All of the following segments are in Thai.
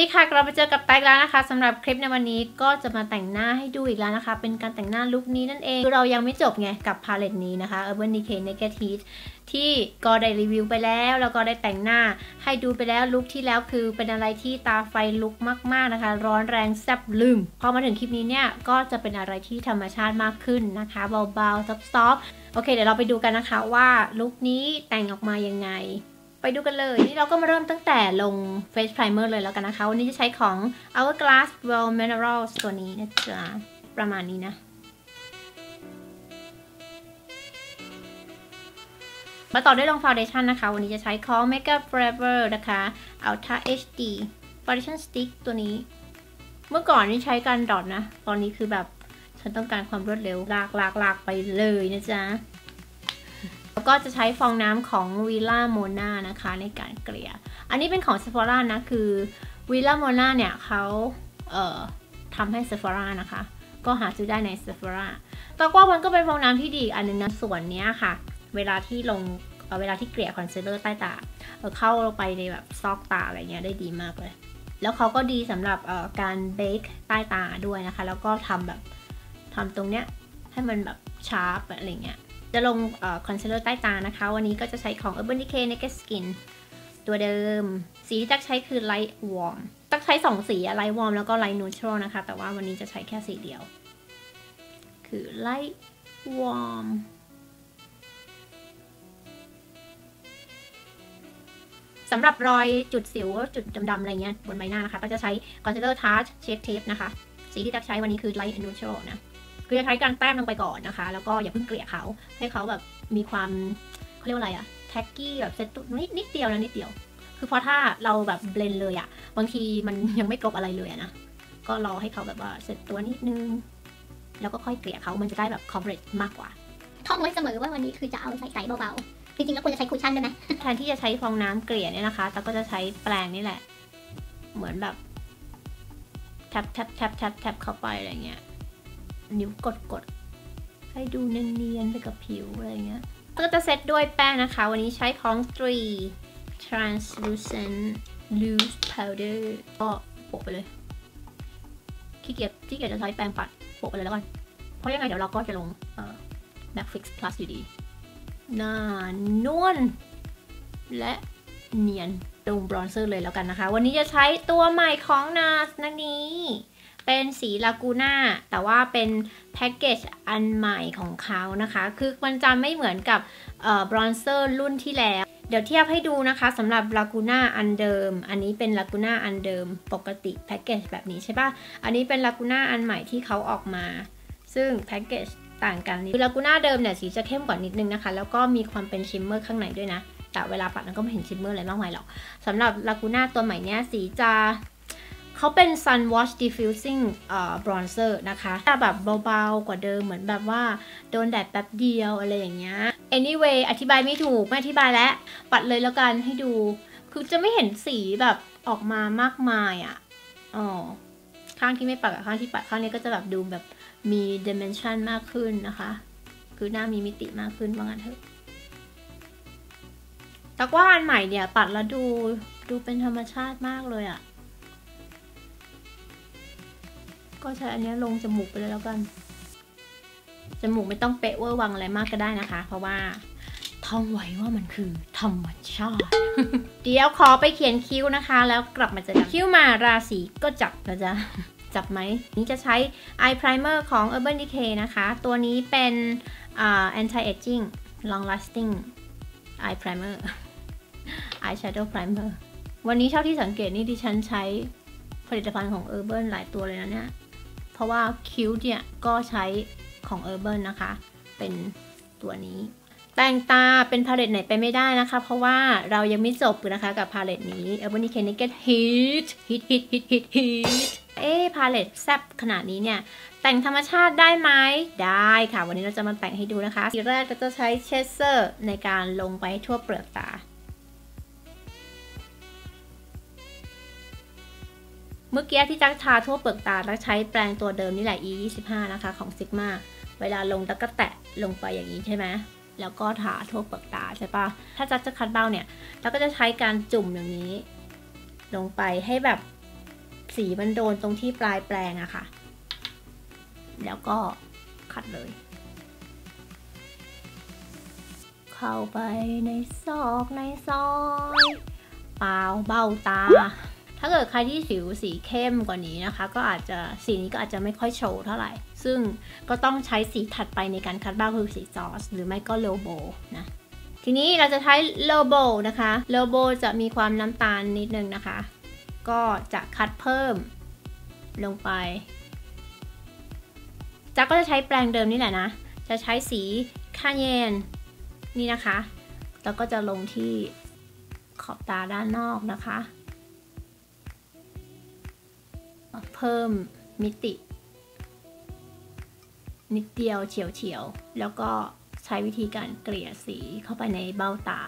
ดีค่ะกลับมาเจอกับแป๊กแล้วนะคะสำหรับคลิปในวันนี้ก็จะมาแต่งหน้าให้ดูอีกแล้วนะคะ เป็นการแต่งหน้าลุคนี้นั่นเองคือเรายังไม่จบไงกับพาเลตนี้นะคะ Urban Decay Naked Heat ที่ก็ได้รีวิวไปแล้ว แล้วก็ได้แต่งหน้าให้ดูไปแล้วลุคที่แล้วคือเป็นอะไรที่ตาไฟลุกมาก ๆนะคะ ร้อนแรงแซ่บลืมพอมาถึงคลิปนี้เนี่ยก็จะเป็นอะไรที่ธรรมชาติมากขึ้นนะคะ เบาๆซอฟๆโอเคเดี๋ยวเราไปดูกันนะคะว่าลุคนี้แต่งออกมายังไง ไปดูกันเลย นี่เราก็มาเริ่มตั้งแต่ลง Face Primer เลยแล้วกันนะคะ วันนี้จะใช้ของ Hourglass Well Minerals ตัวนี้นะจ๊ะ ประมาณนี้นะ มาต่อด้วยลง Foundation นะคะ วันนี้จะใช้ของ Makeup Forever นะคะ Ultra HD Foundation Stick ตัวนี้ เมื่อก่อนนี่ใช้กันดอทนะ ตอนนี้คือแบบฉันต้องการความรวดเร็วลากลากลากไปเลยนะจ๊ะ แล้วก็จะใช้ฟองน้ำของ Villa Mona นะคะในการเกลี่ย อันนี้เป็นของ Sephora นะ คือ Villa Mona เนี่ยเขาเอ่อทำให้ Sephora นะคะ ก็หาซื้อได้ใน Sephora แต่ว่ามันก็เป็นฟองน้ำที่ดีอันนึงนะส่วนเนี้ยค่ะ เวลาที่ลงเเวลาที่เกลี่ยคอนซีลเลอร์ใต้ตาเเข้าลงไปในแบบซอกตาอะไรเงี้ยได้ดีมากเลย แล้วเขาก็ดีสำหรับการเบคใต้ตาด้วยนะคะ แล้วก็ทำแบบทำตรงเนี้ยให้มันแบบชาร์ปอะไรเงี้ย จะลงคอนซีลเลอร์ใต้ตานะคะ วันนี้ก็จะใช้ของ Urban Decay Naked Skin ตัวเดิม สีที่ตักใช้คือ Light Warm ตักใช้ 2 สี Light Warm แล้วก็ Light Neutral นะคะ แต่ว่าวันนี้จะใช้แค่สีเดียว คือ Light Warm สำหรับรอยจุดสิวจุดดำๆอะไรเงี้ยบนใบหน้านะคะ ก็จะใช้ Concealer Tarte Shape Tape นะคะ สีที่ตักใช้วันนี้คือ Light Neutral นะ คือจะใช้การแต้มลงไปก่อนนะคะ แล้วก็อย่าเพิ่งเกลี่ยเขาให้เขาแบบมีความเขาเรียกว่าอะไรอะแท็กกี้แบบเซตตุนิดนิดเดียวนะนิดเดียว คือเพราะถ้าเราแบบเบลนเลยอะบางทีมันยังไม่กรบอะไรเลยนะก็รอให้เขาแบบว่าเสร็จตัวนิดนึง แล้วก็ค่อยเกลี่ยเขามันจะได้แบบ coverage มากกว่าท่องไว้เสมอว่าวันนี้คือจะเอาใส่ๆเบาๆจริงๆแล้วควรจะใช้คุชชั่นด้วยไหมแทนที่จะใช้ฟองน้ำเกลี่ยเนี่ยนะคะแต่ก็จะใช้แปรงนี่แหละ เหมือนแบบแทบแทบแทบแทบแทบเข้าไปอะไรเงี้ย นิ้วกดกดให้ดูเนียนๆไปกับผิวอะไรเงี้ยก็จะเซตด้วยแป้งนะคะ วันนี้ใช้ของ Tree Translucent Loose Powder ก็โปะไปเลยขี้เกียจขี้เกียจจะใช้แป้งปัดโปะไปเลยแล้วกัน เพราะยังไงเดี๋ยวเราก็จะลงเอ่อ Mac Fix Plus อยู่ดี หน้านวลและเนียนลงบรอนเซอร์เลยแล้วกันนะคะ วันนี้จะใช้ตัวใหม่ของ NARS นะนี้ เป็นสีลากูน่าแต่ว่าเป็นแพ็กเกจอันใหม่ของเขานะคะ คือมันจะไม่เหมือนกับบรอนเซอร์รุ่นที่แล้ว เดี๋ยวเทียบให้ดูนะคะสำหรับลากูน่าอันเดิม อันนี้เป็นลากูน่าอันเดิมปกติแพ็กเกจแบบนี้ใช่ปะอันนี้เป็นลากูน่าอันใหม่ที่เขาออกมา ซึ่งแพ็กเกจต่างกันนี่คือลากูน่าเดิมเนี่ยสีจะเข้มกว่านิดนึงนะคะ แล้วก็มีความเป็นชิมเมอร์ข้างในด้วยนะ แต่เวลาปัดมันก็ไม่เห็นชิมเมอร์อะไรมากมายหรอกสำหรับลากูน่าตัวใหม่เนี้ยสีจะ เขาเป็น sun wash diffusing bronzer นะคะจะแบบเบาๆกว่าเดิมเหมือนแบบว่า โดนแดดแป๊บเดียวอะไรอย่างเงี้ย anyway อธิบายไม่ถูก ไม่อธิบายแล้ว ปัดเลยแล้วกันให้ดู คือจะไม่เห็นสีแบบออกมามากมายอะ่ะอ๋อข้างที่ไม่ปัดกับข้างที่ปัดข้างนี้ก็จะแบบดูแบบมี dimension มากขึ้นนะคะ คือหน้ามีมิติมากขึ้นว่างั้นเถอะแต่ว่าอันใหม่เนี่ยปัดแล้วดูดูเป็นธรรมชาติมากเลยอะ่ะ ก็ใช้อันนี้ลงจมูกไปเลยแล้วกัน จมูกไม่ต้องเป๊ะเวอร์วังอะไรมากก็ได้นะคะ เพราะว่าท่องไว้ว่ามันคือธรรมชาติ เดี๋ยวขอไปเขียนคิ้วนะคะ แล้วกลับมาจอกันคิ้วมาราศีก็จับนะจ๊ะจับไหม นี่จะใช้ eye primer ของ Urban Decay นะคะ ตัวนี้เป็น uh, anti aging long lasting eye primer eye shadow primer วันนี้เท่าที่สังเกตนี่ดิฉันใช้ผลิตภัณฑ์ของ Urban หลายตัวเลยนะเนี่ย ราะว่าคิ้วเนี่ยก็ใช้ของ Urban นะคะ เป็นตัวนี้ แต่งตาเป็นพาเลตไหนไปไม่ได้นะคะ เพราะว่าเรายังไม่จบนะคะกับพาเลตนี้ Urban Decay Naked Heat Heat Heat Heat Heat Heat เอ๊พาเลตแซบขนาดนี้เนี่ย แต่งธรรมชาติได้ไหมได้ค่ะ วันนี้เราจะมาแต่งให้ดูนะคะทีแรกก็จะใช้เชสเซอร์ในการลงไปทั่วเปลือกตา เมื่อกี้ที่จักทาทั่วเปลือกตาตักใช้แปรงตัวเดิมนี่แหละ e 2 5นะคะของ Sigma เวลาลงตักก็แตะลงไปอย่างนี้ใช่ไหมแล้วก็ทาทั่วเปลือกตาใช่ปะถ้าจักจะคัดเบ้าเนี่ยเราก็จะใช้การจุ่มอย่างนี้ ลงไปให้แบบสีมันโดนตรงที่ปลายแปลงอะค่ะ แล้วก็ขัดเลย เข้าไปในซอกในซอยเปล่าเบ้าตา ถ้าเกิดใครที่สิวสีเข้มกว่านี้นะคะ ก็อาจจะสีนี้ก็อาจจะไม่ค่อยโชว์เท่าไหร่ ซึ่งก็ต้องใช้สีถัดไปในการคัดบ้าคือสีจอส หรือไม่ก็โลโบนะทีนี้เราจะใช้โลโบนะคะโลโบจะมีความน้ำตาลนิดนึงนะคะ ก็จะคัดเพิ่มลงไปจากก็จะใช้แปรงเดิมนี่แหละนะ จะใช้สีคาเยนนี่นะคะ แล้วก็จะลงที่ขอบตาด้านนอกนะคะ เพิ่มมิติ นิดเดียวเฉียวๆ แล้วก็ใช้วิธีการเกลี่ยสีเข้าไปในเบ้าตา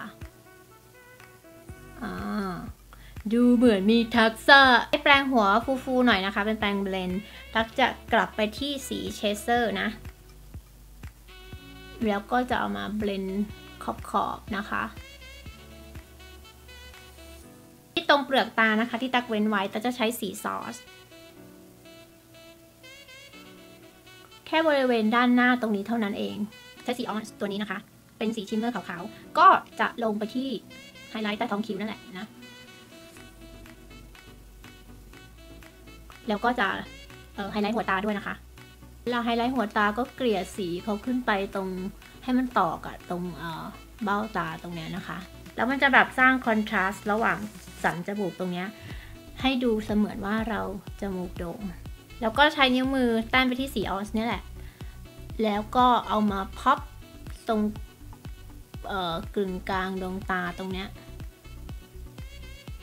ดูเหมือนมีทักษะแปรงหัวฟูๆหน่อยนะคะ เป็นแปรงเบลนทักจะกลับไปที่สีเชเซอร์นะ แล้วก็จะเอามาเบลนขอบๆนะคะที่ตรงเปลือกตานะคะที่ตักเว้นไว้ตักจะใช้สีซอส ค่บริเวณด้านหน้าตรงนี้เท่านั้นเองใช้สีออนตัวนี้นะคะ เป็นสีชิมเมอร์ขาวๆ ก็จะลงไปที่ไฮไลท์ใต้ท้องคิ้วนั่นแหละนะ แล้วก็จะไฮไลท์หัวตาด้วยนะคะเวลาไฮไลท์หัวตาก็เกลี่ยสีเขาขึ้นไปตรงให้มันต่อกับตรงเบ้าตาตรงเนี้ยนะคะ แล้วมันจะแบบสร้างคอนทราสต์ระหว่างสันจมูกตรงเนี้ยให้ดูเสมือนว่าเราจมูกโด่ง แล้วก็ใช้นิ้วมือแต้มไปที่สีออสเนี่ยแหละ แล้วก็เอามาพับตรงกึ่งกลางดวงตาตรงเนี้ย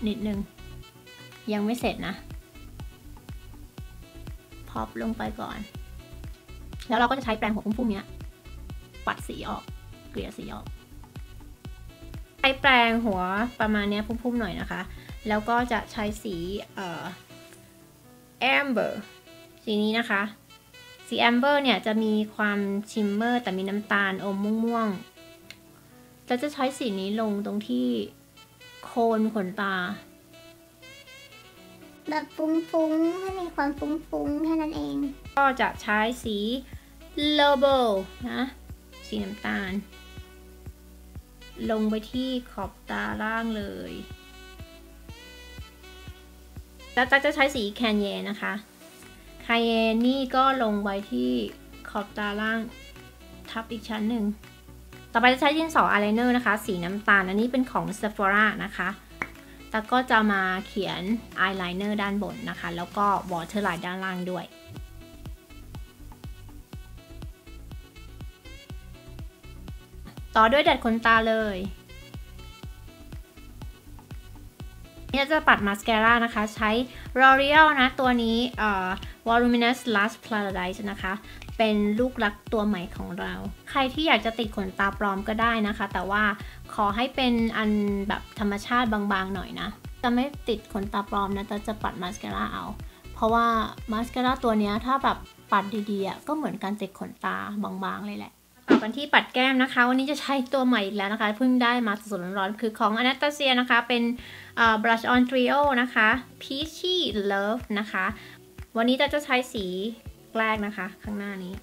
นิดนึง ยังไม่เสร็จนะพับลงไปก่อน แล้วเราก็จะใช้แปรงหัวพุ่มๆเนี้ย ปัดสีออก เกลี่ยสีออก ใช้แปรงหัวประมาณเนี้ยพุ่มๆหน่อยนะคะ แล้วก็จะใช้สีเอ่อแอมเบอร์ สีนี้นะคะ สีแอมเบอร์เนี่ยจะมีความชิมเมอร์ แต่มีน้ำตาลอมม่วงๆเราจะใช้สีนี้ลงตรงที่โคนขนตา แบบฟุ้งๆ ให้มีความฟุ้งๆ แค่นั้นเอง ก็จะใช้สีโลโบนะ สีน้ำตาล ลงไปที่ขอบตาล่างเลยแล้วจะจะใช้สีแคนเยนะคะ คาเยนี่ก็ลงไว้ที่ขอบตาล่างทับอีกชั้นหนึ่ง ต่อไปจะใช้ดินสออายไลเนอร์นะคะ สีน้ำตาล อันนี้เป็นของ Sephora นะคะแล้วก็จะมาเขียนอายไลเนอร์ด้านบนนะคะ แล้วก็วอเตอร์ไลน์ด้านล่างด้วย ต่อด้วยดัดขนตาเลย นี่จะปัดมาสคาร่านะคะ ใช้ L'Oreal นะ ตัวนี้เอ่อ Voluminous Lash Paradise นะคะ เป็นลูกรักตัวใหม่ของเรา ใครที่อยากจะติดขนตาปลอมก็ได้นะคะ แต่ว่าขอให้เป็นอันแบบธรรมชาติบางๆหน่อยนะ จะไม่ติดขนตาปลอมนะแต่จะปัดมาสคาร่าเอา เพราะว่ามาสคาร่าตัวนี้ถ้าแบบปัดดีๆก็เหมือนการติดขนตาบางๆเลยแหละ ต่อกันที่ปัดแก้มนะคะ วันนี้จะใช้ตัวใหม่อีกแล้วนะคะ เพิ่งได้มาสดๆร้อนๆ คือของ Anastasia นะคะ เป็น Brush on Trio นะคะ Peachy Love นะคะ วันนี้จะจะใช้สีแรกนะคะ ข้างหน้านี้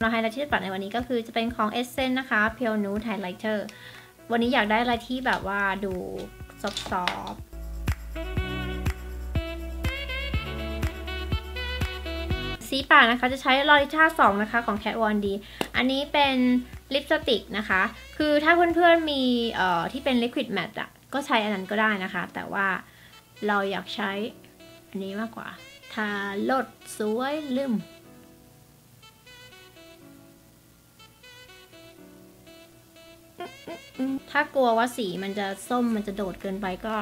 เราไฮไลท์ที่จะปัดในวันนี้ก็คือจะเป็นของ Essence นะคะ Pure Nude Highlighter วันนี้อยากได้อะไรที่แบบว่าดูซอฟ สีปากนะคะจะใช้ Lolita 2นะคะของ Kat Von D อันนี้เป็นลิปสติกนะคะ คือถ้าเพื่อนๆมีเอ่อที่เป็น Liquid Matte อะก็ใช้อันนั้นก็ได้นะคะ แต่ว่าเราอยากใช้อันนี้มากกว่า ทาลดสวยลืมถ้ากลัวว่าสีมันจะส้มมันจะโดดเกินไปก็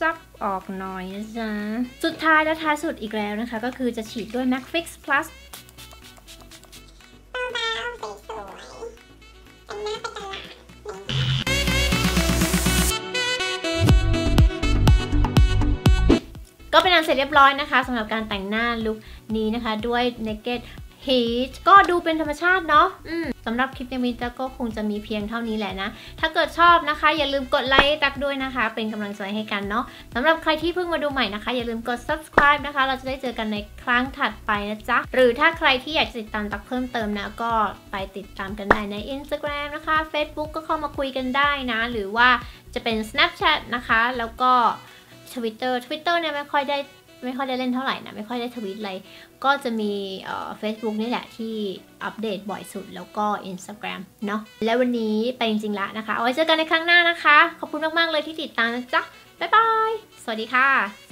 ซับออกหน่อยนะจ๊ะ สุดท้ายและท้ายสุดอีกแล้วนะคะ ก็คือจะฉีดด้วย Mac Fix Plus ก็เป็นอันเสร็จเรียบร้อยนะคะสำหรับการแต่งหน้าลุคนี้นะคะด้วย Naked พีชก็ดูเป็นธรรมชาติเนาะอืมสำหรับคลิปในวันนี้ก็คงจะมีเพียงเท่านี้แหละนะ ถ้าเกิดชอบนะคะ อย่าลืมกดไลค์ตักด้วยนะคะ เป็นกำลังใจให้กันเนาะสำหรับใครที่เพิ่งมาดูใหม่นะคะ อย่าลืมกด subscribe นะคะ เราจะได้เจอกันในครั้งถัดไปนะจ๊ะ หรือถ้าใครที่อยากจะติดตามตักเพิ่มเติมนะ ก็ไปติดตามกันได้ใน Instagram นะคะ Facebook ก็เข้ามาคุยกันได้นะ หรือว่าจะเป็น Snapchat นะคะ แล้วก็ Twitter Twitter เนี่ยไม่ค่อยได้ ไม่ค่อยได้เล่นเท่าไหร่นะ ไม่ค่อยได้ทวิตอะไร ก็จะมีเอ่อ Facebook นี่แหละที่อัปเดตบ่อยสุดแล้วก็ Instagram เนาะและวันนี้ไปจริงๆแล้วนะคะ เอาไว้เจอกันในครั้งหน้านะคะ ขอบคุณมากๆเลยที่ติดตามนะจ๊ะ บ๊ายบาย สวัสดีค่ะ